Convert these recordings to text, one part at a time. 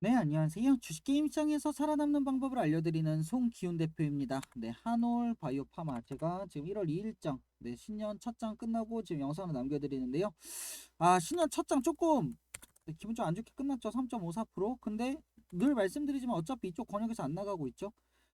네, 안녕하세요. 주식 게임 시장에서 살아남는 방법을 알려드리는 송기훈 대표입니다. 네, 한올 바이오 파마. 제가 지금 1월 2일장, 네, 신년 첫 장 끝나고 지금 영상을 남겨드리는데요. 아, 신년 첫 장 조금 네, 기분 좀 안 좋게 끝났죠. 3.54%. 근데 늘 말씀드리지만 어차피 이쪽 권역에서 안 나가고 있죠.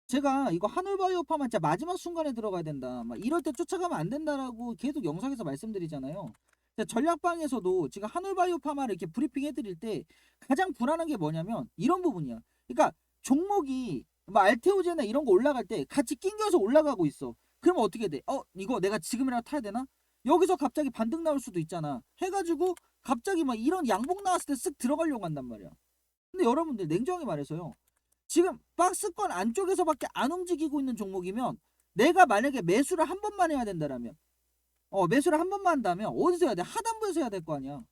제가 이거 한올 바이오 파마 진짜 마지막 순간에 들어가야 된다. 막 이럴 때 쫓아가면 안 된다라고 계속 영상에서 말씀드리잖아요. 전략방에서도 지금 한올바이오 파마를 이렇게 브리핑 해드릴 때 가장 불안한 게 뭐냐면 이런 부분이야. 그러니까 종목이 뭐 알테오제나 이런 거 올라갈 때 같이 낑겨서 올라가고 있어. 그러면 어떻게 돼? 어 이거 내가 지금이라도 타야 되나? 여기서 갑자기 반등 나올 수도 있잖아. 해가지고 갑자기 막 이런 양봉 나왔을 때 쓱 들어가려고 한단 말이야. 근데 여러분들 냉정하게 말해서요. 지금 박스권 안쪽에서밖에 안 움직이고 있는 종목이면 내가 만약에 매수를 한 번만 해야 된다라면 어 매수를 한 번만 한다면 어디서 해야 돼? 하단부에서 해야 될 거 아니야.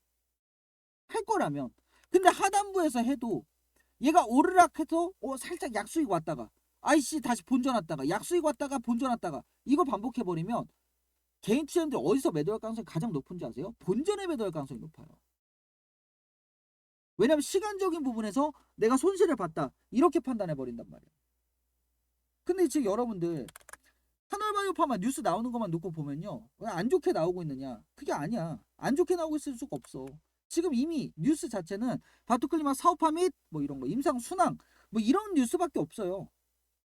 할 거라면. 근데 하단부에서 해도 얘가 오르락 해서 어 살짝 약수익 왔다가 아이씨 다시 본전 왔다가 약수익 왔다가 본전 왔다가 이거 반복해 버리면 개인 투자자들 어디서 매도할 가능성이 가장 높은지 아세요? 본전에 매도할 가능성이 높아요. 왜냐면 시간적인 부분에서 내가 손실을 봤다 이렇게 판단해 버린단 말이야. 근데 지금 여러분들 한올바이오파마 뉴스 나오는 것만 놓고 보면요. 왜안 좋게 나오고 있느냐? 그게 아니야. 안 좋게 나오고 있을 수가 없어. 지금 이미 뉴스 자체는 바토클리마 사업화 및 뭐 이런 거 임상 순항 뭐 이런 뉴스밖에 없어요.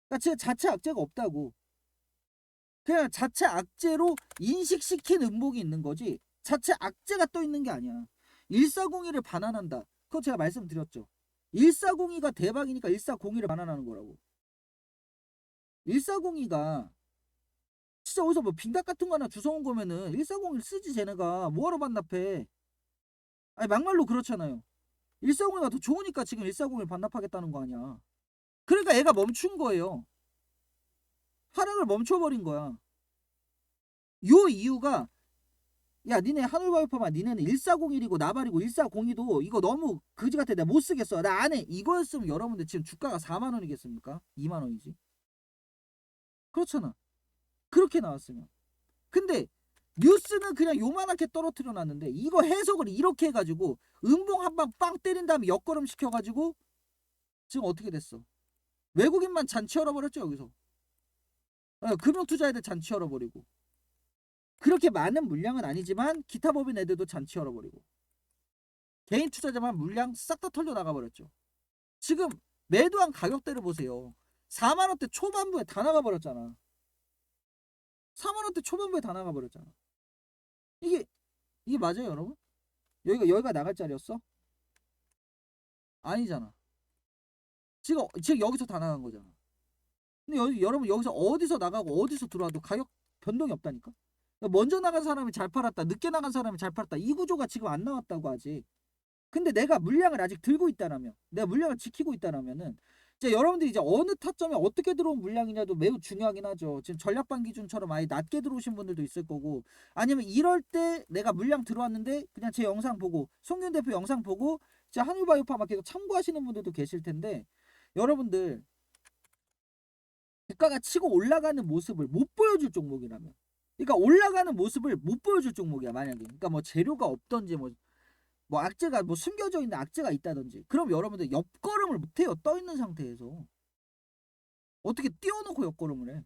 그러니까 진짜 자체 악재가 없다고. 그냥 자체 악재로 인식시킨 음목이 있는 거지. 자체 악재가 떠 있는 게 아니야. 1402를 반환한다. 그거 제가 말씀드렸죠. 1402가 대박이니까 1402를 반환하는 거라고. 1402가 진짜 어디서 뭐 빈답 같은 거 하나 주워온 거면은 1401 쓰지 쟤네가. 뭐하러 반납해? 아니 막말로 그렇잖아요. 140이 더 좋으니까 지금 140을 반납하겠다는 거 아니야. 그러니까 얘가 멈춘 거예요. 하락을 멈춰버린 거야. 요 이유가 야 니네 하늘바이퍼만 니네는 1401이고 나발이고 1402도 이거 너무 그지 같아. 내가 못 쓰겠어. 나 안해 이거였으면 여러분들 지금 주가가 4만원이겠습니까? 2만원이지? 그렇잖아 그렇게 나왔으면. 근데 뉴스는 그냥 요만하게 떨어뜨려 놨는데 이거 해석을 이렇게 해가지고 음봉 한 방 빵 때린 다음에 역걸음 시켜가지고 지금 어떻게 됐어? 외국인만 잔치 열어버렸죠 여기서. 어, 금융 투자애들 잔치 열어버리고. 그렇게 많은 물량은 아니지만 기타 법인 애들도 잔치 열어버리고. 개인 투자자만 물량 싹 다 털려 나가버렸죠. 지금 매도한 가격대를 보세요. 4만 원대 초반부에 다 나가버렸잖아. 4만원대 초반부에 다 나가버렸잖아. 이게, 이게 맞아요, 여러분? 여기가, 여기가 나갈 자리였어? 아니잖아. 지금, 지금 여기서 다 나간 거잖아. 근데 여, 여러분, 여기서 어디서 나가고 어디서 들어와도 가격 변동이 없다니까? 그러니까 먼저 나간 사람이 잘 팔았다, 늦게 나간 사람이 잘 팔았다. 이 구조가 지금 안 나왔다고 아직. 근데 내가 물량을 아직 들고 있다라면, 내가 물량을 지키고 있다라면은, 이제 여러분들이 이제 어느 타점에 어떻게 들어온 물량이냐도 매우 중요하긴 하죠. 지금 전략반 기준처럼 아예 낮게 들어오신 분들도 있을 거고 아니면 이럴 때 내가 물량 들어왔는데 그냥 제 영상 보고 송균 대표 영상 보고 제 한울바이오파마 계속 참고하시는 분들도 계실 텐데 여러분들 주가가 치고 올라가는 모습을 못 보여줄 종목이라면 그러니까 올라가는 모습을 못 보여줄 종목이야 만약에 그러니까 뭐 재료가 없던지 뭐 뭐 악재가 뭐 숨겨져 있는 악재가 있다든지. 그럼 여러분들 옆걸음을 못해요 떠 있는 상태에서. 어떻게 띄워놓고 옆걸음을 해?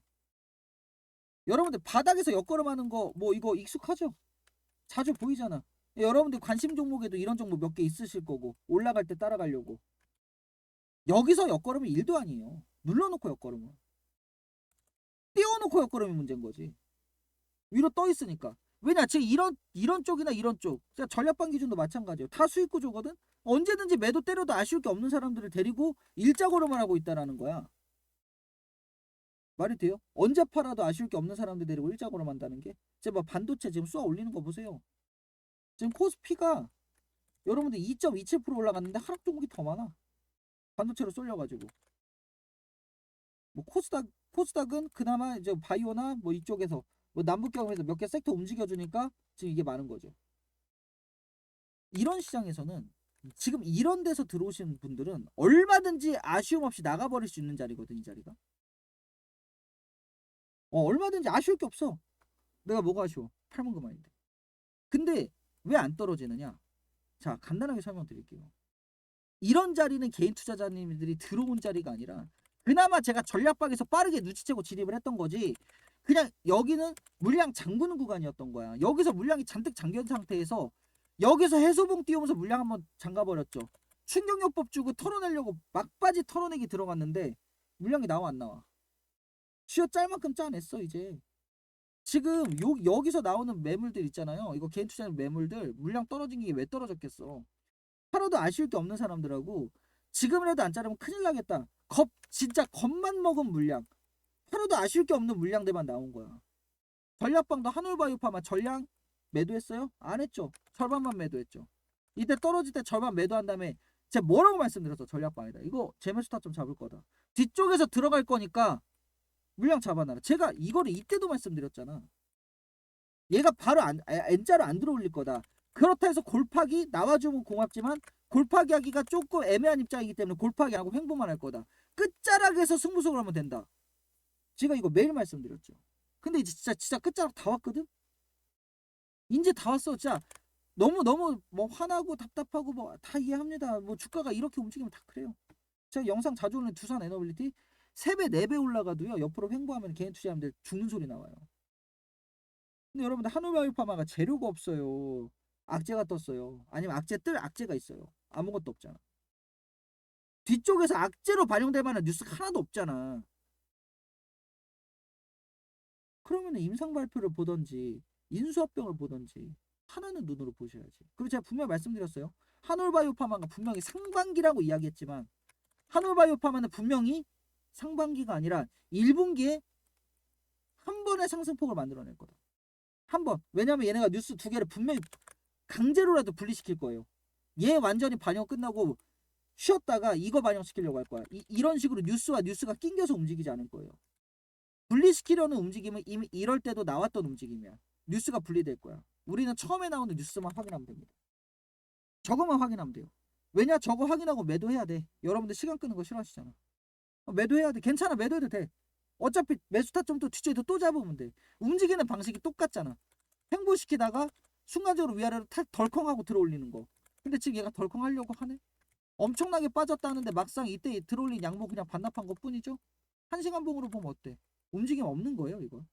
여러분들 바닥에서 옆걸음하는 거 뭐 이거 익숙하죠? 자주 보이잖아. 여러분들 관심 종목에도 이런 종목 몇 개 있으실 거고 올라갈 때 따라가려고. 여기서 옆걸음은 일도 아니에요. 눌러놓고 옆걸음은 띄워놓고 옆걸음이 문제인 거지. 위로 떠 있으니까 왜냐 지금 이런 이런 쪽이나 이런 쪽. 진짜 전략반 기준도 마찬가지예요. 다 수익 구조거든? 언제든지 매도 때려도 아쉬울 게 없는 사람들을 데리고 일자걸음을 하고 있다라는 거야. 말이 돼요? 언제 팔아도 아쉬울 게 없는 사람들 데리고 일자걸음 한다는 게? 제가 뭐 반도체 지금 쏘아 올리는 거 보세요. 지금 코스피가 여러분들 2.27% 올라갔는데 하락 종목이 더 많아. 반도체로 쏠려가지고. 뭐 코스닥 코스닥은 그나마 이제 바이오나 뭐 이쪽에서 뭐 남북경에서 몇 개 섹터 움직여주니까 지금 이게 많은 거죠. 이런 시장에서는 지금 이런 데서 들어오신 분들은 얼마든지 아쉬움 없이 나가버릴 수 있는 자리거든 이 자리가. 어 얼마든지 아쉬울 게 없어. 내가 뭐가 아쉬워? 팔면 그만인데. 근데 왜 안 떨어지느냐? 자 간단하게 설명드릴게요. 이런 자리는 개인 투자자님들이 들어온 자리가 아니라 그나마 제가 전략방에서 빠르게 눈치채고 진입을 했던 거지 그냥 여기는 물량 잠그는 구간이었던 거야. 여기서 물량이 잔뜩 잠긴 상태에서 여기서 해소봉 띄우면서 물량 한번 잠가버렸죠. 충격요법 주고 털어내려고 막바지 털어내기 들어갔는데 물량이 나와 안 나와? 쥐어 짤 만큼 짜냈어 이제. 지금 요, 여기서 나오는 매물들 있잖아요. 이거 개인 투자 매물들. 물량 떨어진 게 왜 떨어졌겠어? 팔아도 아쉬울 게 없는 사람들하고 지금이라도 안 자르면 큰일 나겠다. 겁 진짜 겁만 먹은 물량 팔아도 아쉬울 게 없는 물량들만 나온 거야. 전략방도 한올바이오파마 전량 매도했어요? 안 했죠. 절반만 매도했죠. 이때 떨어질 때 절반 매도한 다음에 제가 뭐라고 말씀드렸어? 전략방이다. 이거 제매수타 좀 잡을 거다. 뒤쪽에서 들어갈 거니까 물량 잡아놔라. 제가 이거를 이때도 말씀드렸잖아. 얘가 바로 안 아, N자로 안 들어올릴 거다. 그렇다 해서 골파기 나와주면 고맙지만 골파기 하기가 조금 애매한 입장이기 때문에 골파기 하고 횡보만 할 거다. 끝자락에서 승부속을 하면 된다 제가 이거 매일 말씀드렸죠. 근데 이제 진짜 진짜 끝자락 다 왔거든? 이제 다 왔어. 진짜 너무 너무 뭐 화나고 답답하고 뭐 다 이해합니다. 뭐 주가가 이렇게 움직이면 다 그래요. 제가 영상 자주 올리는 두산 에너빌리티 3배 4배 올라가도요. 옆으로 횡보하면 개인 투자자들 죽는 소리 나와요. 근데 여러분들 한올바이오파마가 재료가 없어요. 악재가 떴어요. 아니면 악재 뜰 악재가 있어요. 아무것도 없잖아. 뒤쪽에서 악재로 반영될 만한 뉴스가 하나도 없잖아 그러면 임상 발표를 보던지 인수합병을 보던지 하나는 눈으로 보셔야지 그리고 제가 분명히 말씀드렸어요 한올바이오파마가 분명히 상반기라고 이야기했지만 한올바이오파마는 분명히 상반기가 아니라 1분기에 한 번의 상승폭을 만들어낼 거다. 한 번. 왜냐면 얘네가 뉴스 두 개를 분명히 강제로라도 분리시킬 거예요. 얘 완전히 반영 끝나고 쉬었다가 이거 반영시키려고 할 거야. 이, 이런 식으로 뉴스와 뉴스가 낑겨서 움직이지 않을 거예요. 분리시키려는 움직임은 이미 이럴 때도 나왔던 움직임이야. 뉴스가 분리될 거야. 우리는 처음에 나오는 뉴스만 확인하면 됩니다. 저거만 확인하면 돼요. 왜냐? 저거 확인하고 매도해야 돼. 여러분들 시간 끄는 거 싫어하시잖아. 어, 매도해야 돼. 괜찮아. 매도해도 돼. 어차피 매수 타점 또 뒤쪽에서 또 잡으면 돼. 움직이는 방식이 똑같잖아. 횡보시키다가 순간적으로 위아래로 탈 덜컹하고 들어올리는 거. 근데 지금 얘가 덜컹하려고 하네. 엄청나게 빠졌다는데 막상 이때 들어올린 양보 그냥 반납한 것 뿐이죠. 한 시간 봉으로 보면 어때? 움직임 없는 거예요, 이거.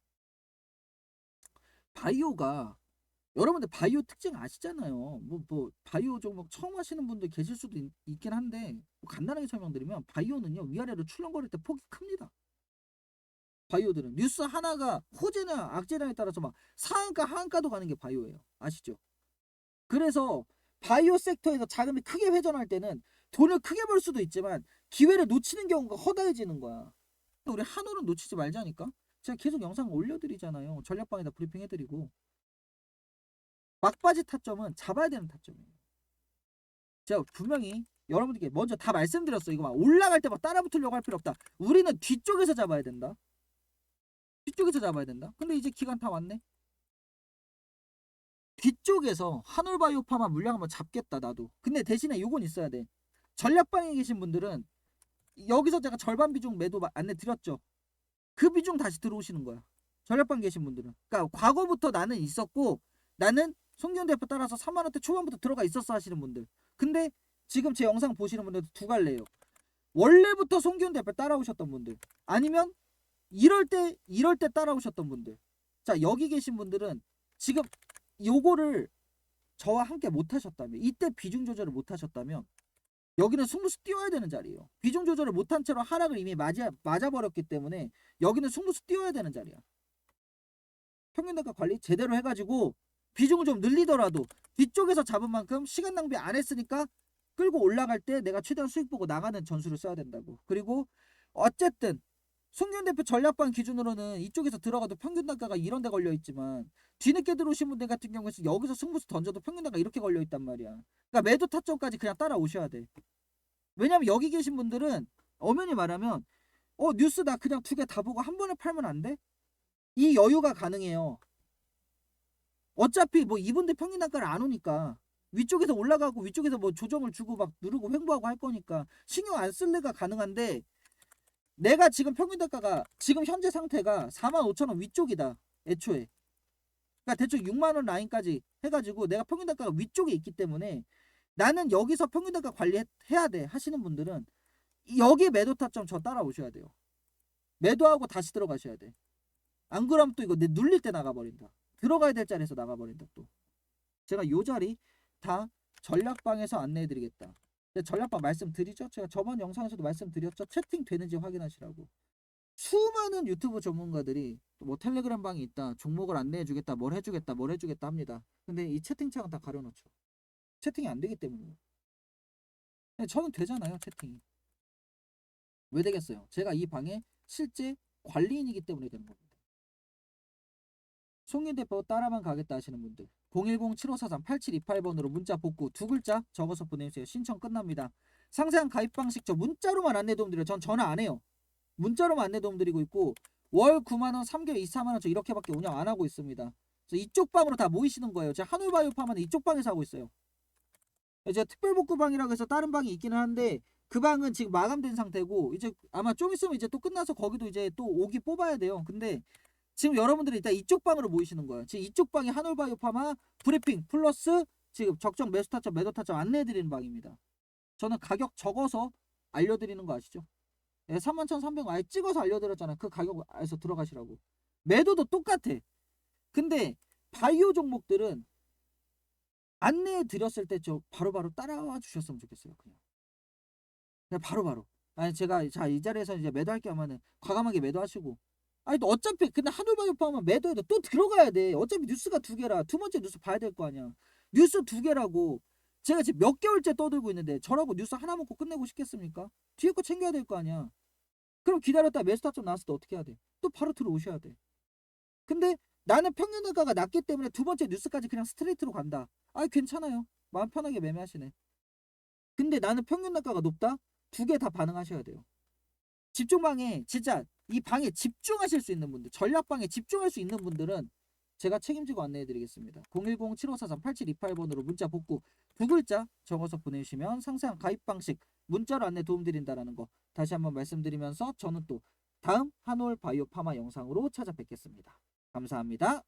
바이오가 여러분들 바이오 특징 아시잖아요. 뭐, 뭐, 바이오 종목 처음 하시는 분들 계실 수도 있, 긴 한데, 뭐 간단하게 설명드리면, 바이오는요, 위아래로 출렁거릴 때 폭이 큽니다. 바이오들은. 뉴스 하나가 호재나 악재냐에 따라서 막 상한가, 하한가도 가는 게 바이오예요. 아시죠? 그래서, 바이오 섹터에서 자금이 크게 회전할 때는 돈을 크게 벌 수도 있지만, 기회를 놓치는 경우가 허다해지는 거야. 우리 한올은 놓치지 말자니까. 제가 계속 영상 올려드리잖아요. 전략방에다 브리핑 해드리고. 막바지 타점은 잡아야 되는 타점이에요. 제가 분명히 여러분들께 먼저 다 말씀드렸어. 이거 막 올라갈 때 막 따라 붙으려고 할 필요 없다. 우리는 뒤쪽에서 잡아야 된다. 뒤쪽에서 잡아야 된다. 근데 이제 기간 다 왔네. 뒤쪽에서 한올바이오파마 물량 한번 잡겠다 나도. 근데 대신에 요건 있어야 돼. 전략방에 계신 분들은 여기서 제가 절반 비중 매도 안내 드렸죠. 그 비중 다시 들어오시는 거야. 전략방 계신 분들은. 그러니까 과거부터 나는 있었고 나는 송기훈 대표 따라서 3만 원대 초반부터 들어가 있었어 하시는 분들. 근데 지금 제 영상 보시는 분들 두 갈래요. 원래부터 송기훈 대표 따라오셨던 분들. 아니면 이럴 때 이럴 때 따라오셨던 분들. 자 여기 계신 분들은 지금 요거를 저와 함께 못 하셨다면 이때 비중 조절을 못 하셨다면 여기는 승부수 띄워야 되는 자리예요. 비중 조절을 못한 채로 하락을 이미 맞아 맞아버렸기 때문에 여기는 승부수 띄워야 되는 자리야. 평균 단가 관리 제대로 해가지고 비중을 좀 늘리더라도 뒤쪽에서 잡은 만큼 시간 낭비 안 했으니까 끌고 올라갈 때 내가 최대한 수익 보고 나가는 전술을 써야 된다고. 그리고 어쨌든 송균 대표 전략반 기준으로는 이쪽에서 들어가도 평균 단가가 이런 데 걸려 있지만 뒤늦게 들어오신 분들 같은 경우에는 여기서 승부수 던져도 평균 단가 이렇게 걸려 있단 말이야. 그러니까 매도 타점까지 그냥 따라오셔야 돼. 왜냐면 여기 계신 분들은 엄연히 말하면 어 뉴스 나 그냥 두 개 다 보고 한 번에 팔면 안 돼? 이 여유가 가능해요. 어차피 뭐 이분들 평균 단가를 안 오니까 위쪽에서 올라가고 위쪽에서 뭐 조정을 주고 막 누르고 횡보하고 할 거니까 신경 안 쓸래가 가능한데 내가 지금 평균 단가가 지금 현재 상태가 4만 5천 원 위쪽이다 애초에 그러니까 대충 6만 원 라인까지 해 가지고 내가 평균 단가가 위쪽에 있기 때문에 나는 여기서 평균대가 관리해야 돼 하시는 분들은 여기 매도 타점 저 따라오셔야 돼요. 매도하고 다시 들어가셔야 돼. 안 그러면 또 이거 내 눌릴 때 나가버린다. 들어가야 될 자리에서 나가버린다 또. 제가 요 자리 다 전략방에서 안내해드리겠다. 근데 전략방 말씀드리죠? 제가 저번 영상에서도 말씀드렸죠? 채팅 되는지 확인하시라고. 수많은 유튜브 전문가들이 뭐 텔레그램 방이 있다, 종목을 안내해주겠다, 뭘 해주겠다, 뭘 해주겠다 합니다. 근데 이 채팅창은 다 가려놓죠. 채팅이 안 되기 때문이에요. 근데 저는 되잖아요, 채팅이. 왜 되겠어요? 제가 이 방에 실제 관리인이기 때문에 되는 겁니다. 송인 대표 따라만 가겠다 하시는 분들 010-7543-8728번으로 문자 복구 두 글자 적어서 보내주세요. 신청 끝납니다. 상세한 가입 방식 저 문자로만 안내 도움 드려요. 전 전화 안 해요. 문자로만 안내 도움 드리고 있고 월 9만원, 3개월 24만원 저 이렇게밖에 운영 안 하고 있습니다. 그래서 이쪽 방으로 다 모이시는 거예요. 제가 한울바이오파만 이쪽 방에서 하고 있어요. 제가 특별복구방이라고 해서 다른 방이 있기는 한데 그 방은 지금 마감된 상태고 이제 아마 좀 있으면 이제 또 끝나서 거기도 이제 또 오기 뽑아야 돼요. 근데 지금 여러분들이 일단 이쪽 방으로 모이시는 거예요. 지금 이쪽 방이 한울바이오 파마 브리핑 플러스 지금 적정 매수 타점 매도 타점 안내해드리는 방입니다. 저는 가격 적어서 알려드리는 거 아시죠? 예, 31,300원 아예 찍어서 알려드렸잖아요. 그 가격에서 들어가시라고. 매도도 똑같아. 근데 바이오 종목들은 안내해 드렸을 때 저 바로바로 따라와 주셨으면 좋겠어요. 그냥. 그냥 바로바로. 아니 제가 자 이 자리에서 이제 매도할 게 하면은 과감하게 매도하시고 아니 또 어차피 근데 한울바이오파 하면 매도해도 또 들어가야 돼. 어차피 뉴스가 두 개라 두 번째 뉴스 봐야 될 거 아니야. 뉴스 두 개라고 제가 지금 몇 개월째 떠들고 있는데 저라고 뉴스 하나 먹고 끝내고 싶겠습니까? 뒤에 거 챙겨야 될 거 아니야. 그럼 기다렸다 매수타점 나왔을 때 어떻게 해야 돼? 또 바로 들어오셔야 돼. 근데 나는 평균가가 낮기 때문에 두 번째 뉴스까지 그냥 스트레이트로 간다. 아 괜찮아요. 마음 편하게 매매하시네. 근데 나는 평균가가 높다? 두 개 다 반응하셔야 돼요. 집중방에 진짜 이 방에 집중하실 수 있는 분들, 전략방에 집중할 수 있는 분들은 제가 책임지고 안내해 드리겠습니다. 010-7543-8728번으로 문자 복구 두 글자 적어서 보내주시면 상세한 가입 방식 문자로 안내 도움드린다라는 거 다시 한번 말씀드리면서 저는 또 다음 한올 바이오 파마 영상으로 찾아뵙겠습니다. 감사합니다.